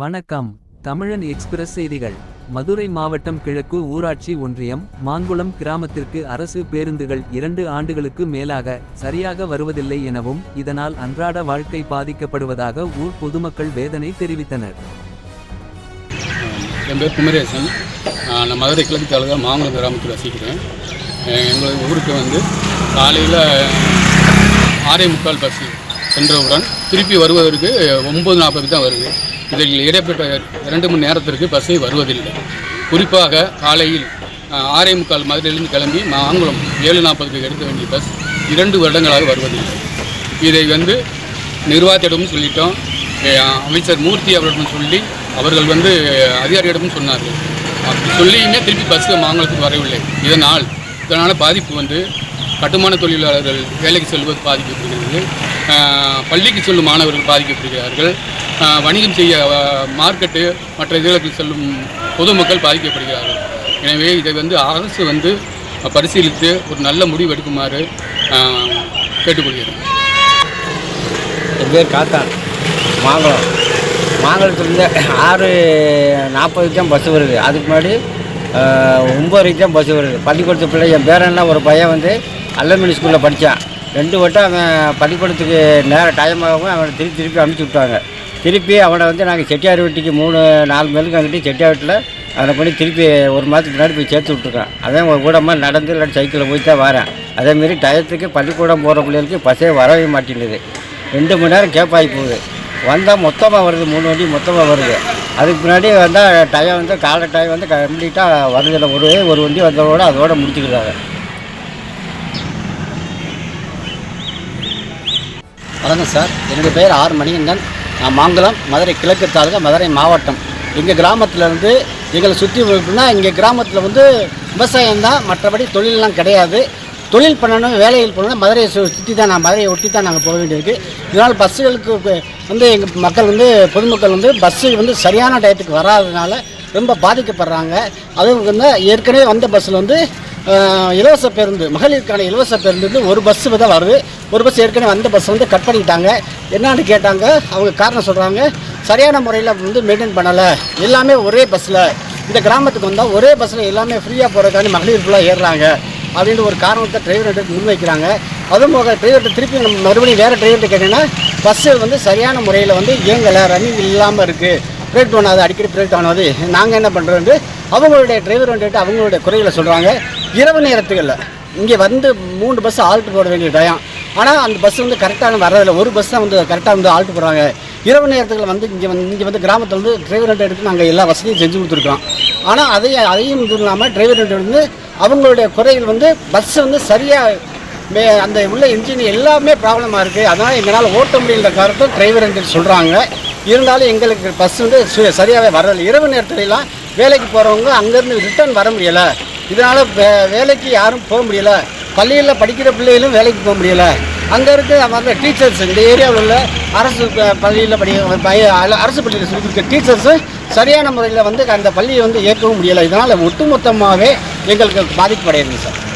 வணக்கம். தமிழன் எக்ஸ்பிரஸ் செய்திகள். மதுரை மாவட்டம் கிழக்கு ஊராட்சி ஒன்றியம் மாங்குளம் கிராமத்திற்கு அரசு பேருந்துகள் இரண்டு ஆண்டுகளுக்கு மேலாக சரியாக வருவதில்லை எனவும் இதனால் அன்றாட வாழ்க்கை பாதிக்கப்படுவதாக ஊர் பொதுமக்கள் வேதனை தெரிவித்தனர். என் பேர் குமரேசன். நான் மதுரை கிழக்கு தாலுகா மாங்குளம் கிராமத்தில் வசிக்கிறேன். எங்கள் ஊருக்கு வந்து காலையில் ஆறே முக்கால் பஸ் சென்றவுடன் திருப்பி வருவதற்கு ஒம்பது நாற்பதுக்கு தான் வருது. இதில் இடைப்பட்ட இரண்டு மணி நேரத்திற்கு பஸ்ஸை வருவதில்லை. குறிப்பாக காலையில் ஆறே முக்கால் மதுரையிலிருந்து கிளம்பி மாங்குளம் ஏழு நாற்பதுக்கு எடுக்க வேண்டிய பஸ் இரண்டு வருடங்களாக வருவதில்லை. இதை வந்து நிர்வாகத்திடமும் சொல்லிட்டோம். அமைச்சர் மூர்த்தி அவரிடம் சொல்லி அவர்கள் வந்து அதிகாரியிடமும் சொன்னார்கள். அப்படி சொல்லியுமே திருப்பி பஸ்ஸு மாங்குளத்துக்கு வரவில்லை. இதனால் இதனால் பாதிப்பு வந்து கட்டுமான தொழிலாளர்கள் வேலைக்கு செல்வது பாதிக்கப்படுகிறது. பள்ளிக்கு செல்லும் மாணவர்கள் பாதிக்கப்படுகிறார்கள். வணிகம் செய்ய மார்க்கெட்டு மற்ற இதுகளுக்கு செல்லும் பொதுமக்கள் பாதிக்கப்படுகிறார்கள். எனவே இதை வந்து அரசு வந்து பரிசீலித்து ஒரு நல்ல முடிவு எடுக்குமாறு கேட்டுக்கொள்கிறேன். என் பேர் காத்தான் மாங்குளம் மாங்குளத்துலேருந்து ஆறு நாற்பதுக்கு தான் பஸ் வருது. அதுக்கு முன்னாடி ஒம்பது வரைக்கும் தான் பஸ் வருது. பள்ளிக்கூடத்து பிள்ளை என் பேரன்னா ஒரு பையன் வந்து அல்லமணி ஸ்கூலில் படித்தான் ரெண்டு வட்டம் அவன் பள்ளிக்கூடத்துக்கு நேரம் டைம் ஆகும் அவனை திருப்பி திருப்பி அனுப்பிச்சி விட்டாங்க. திருப்பி அவனை வந்து நாங்கள் செட்டியார் வீட்டுக்கு மூணு நாலு மேலுக்கு அங்கிட்டு செட்டியார் வீட்டில் அவனை பண்ணி திருப்பி ஒரு மாதத்துக்கு முன்னாடி போய் சேர்த்து விட்ருக்கான் அதான் ஒரு கூடமாக நடந்து இல்லாட்டி சைக்கிளில் போய் தான் வரேன். அதேமாரி டயத்துக்கு பள்ளிக்கூடம் போகிற பிள்ளைகளுக்கு பஸ்ஸே வரவே மாட்டேங்குது. ரெண்டு மணி நேரம் கேப் போகுது. வந்தால் மொத்தமாக வருது மூணு வண்டி மொத்தமாக வருது. அதுக்கு முன்னாடி வந்தால் டயம் வந்து காலை டயம் வந்து கம்ப்ளீட்டாக வருதில்லை ஒரு ஒரு வண்டி வந்ததோட அதோட முடிச்சுக்கிறாங்க. வணக்கம் சார். என்னுடைய பெயர் ஆர் மணிகண்டன். நான் மாங்குளம் மதுரை கிழக்கு தாலுகா மதுரை மாவட்டம். எங்கள் கிராமத்தில் இருந்து எங்களை சுற்றி எப்படின்னா எங்கள் கிராமத்தில் வந்து விவசாயம் தான் மற்றபடி தொழிலெலாம் கிடையாது. தொழில் பண்ணணும் வேலைகள் பண்ணணும் மதுரையை சு சுற்றி தான் நான் மதுரையை ஒட்டி தான் நாங்கள் போக வேண்டியிருக்கு. இதனால் பஸ்ஸுகளுக்கு வந்து எங்கள் மக்கள் வந்து பொதுமக்கள் வந்து பஸ்ஸு வந்து சரியான டயத்துக்கு வராததுனால ரொம்ப பாதிக்கப்படுறாங்க. அதுவும் வந்து ஏற்கனவே வந்த பஸ்ஸில் வந்து இலவச பேருந்து மகளிருக்கான இலவச பேருந்து வந்து ஒரு பஸ்ஸு தான் வருது. ஒரு பஸ் ஏற்கனவே அந்த பஸ் வந்து கட் பண்ணிட்டாங்க. என்னான்னு கேட்டாங்க அவங்க காரணம் சொல்கிறாங்க சரியான முறையில் வந்து மெயின்டைன் பண்ணலை. எல்லாமே ஒரே பஸ்ஸில் இந்த கிராமத்துக்கு வந்தால் ஒரே பஸ்ஸில் எல்லாமே ஃப்ரீயாக போகிறதுக்காண்டி மகளிர் ஃபுல்லாக ஏறுறாங்க. அப்படின்ற ஒரு காரணத்தை டிரைவர்கிட்ட முன்வைக்கிறாங்க. அதுவும் போக டிரைவர்கிட்ட திருப்பி நம்ம மறுபடியும் வேறு டிரைவர்கிட்ட கேட்டிங்கன்னா பஸ்ஸு வந்து சரியான முறையில் வந்து இயங்கலை ரன்னிங் இல்லாமல் இருக்குது பிரேக் டவுன் ஆகுது அடிக்கடி பிரேக் டவுன் ஆகுது. நாங்கள் என்ன பண்ணுறோம் அவங்களுடைய டிரைவர் வந்துட்டு அவங்களுடைய குறைகளை சொல்கிறாங்க இரவு நேரத்துகளில் இங்கே வந்து மூணு பஸ் ஆல்ட்டு போட வேண்டிய டயம் ஆனால் அந்த பஸ் வந்து கரெக்டாக வரதில்லை ஒரு பஸ் தான் வந்து கரெக்டாக வந்து ஆல்ட்டு போடுறாங்க. இரவு நேரத்துக்கு வந்து இங்கே வந்து இங்கே வந்து கிராமத்தில் வந்து டிரைவர் எடுத்து நாங்கள் எல்லா வசதியும் செஞ்சு கொடுத்துருக்கோம். ஆனால் அதையும் அதையும் இது இல்லாமல் டிரைவர் வந்து அவங்களுடைய குறைகள் வந்து பஸ் வந்து சரியாக மே அந்த உள்ள இன்ஜின் எல்லாமே ப்ராப்ளமாக இருக்குது அதனால் எங்களால் ஓட்ட முடியல காரணத்தை டிரைவர் ரெண்டு சொல்கிறாங்க இருந்தாலும் எங்களுக்கு பஸ் வந்து சு- சரியாகவே வரல. இரவு நேரத்துலலாம் வேலைக்கு போகிறவங்க அங்கேருந்து ரிட்டர்ன் வர முடியலை. இதனால் வே வேலைக்கு யாரும் போக முடியல. பள்ளியில் படிக்கிற பிள்ளைகளும் வேலைக்கு போக முடியல. அங்கே இருக்க மாதிரி டீச்சர்ஸ் இந்த ஏரியாவில் உள்ள அரசு பள்ளியில் படி அரசு பள்ளியில் சொல்லி டீச்சர்ஸும் சரியான முறையில் வந்து அந்த பள்ளியை வந்து இயக்கவும் முடியலை. இதனால் ஒட்டுமொத்தமாகவே எங்களுக்கு பாதிப்படையுது சார்.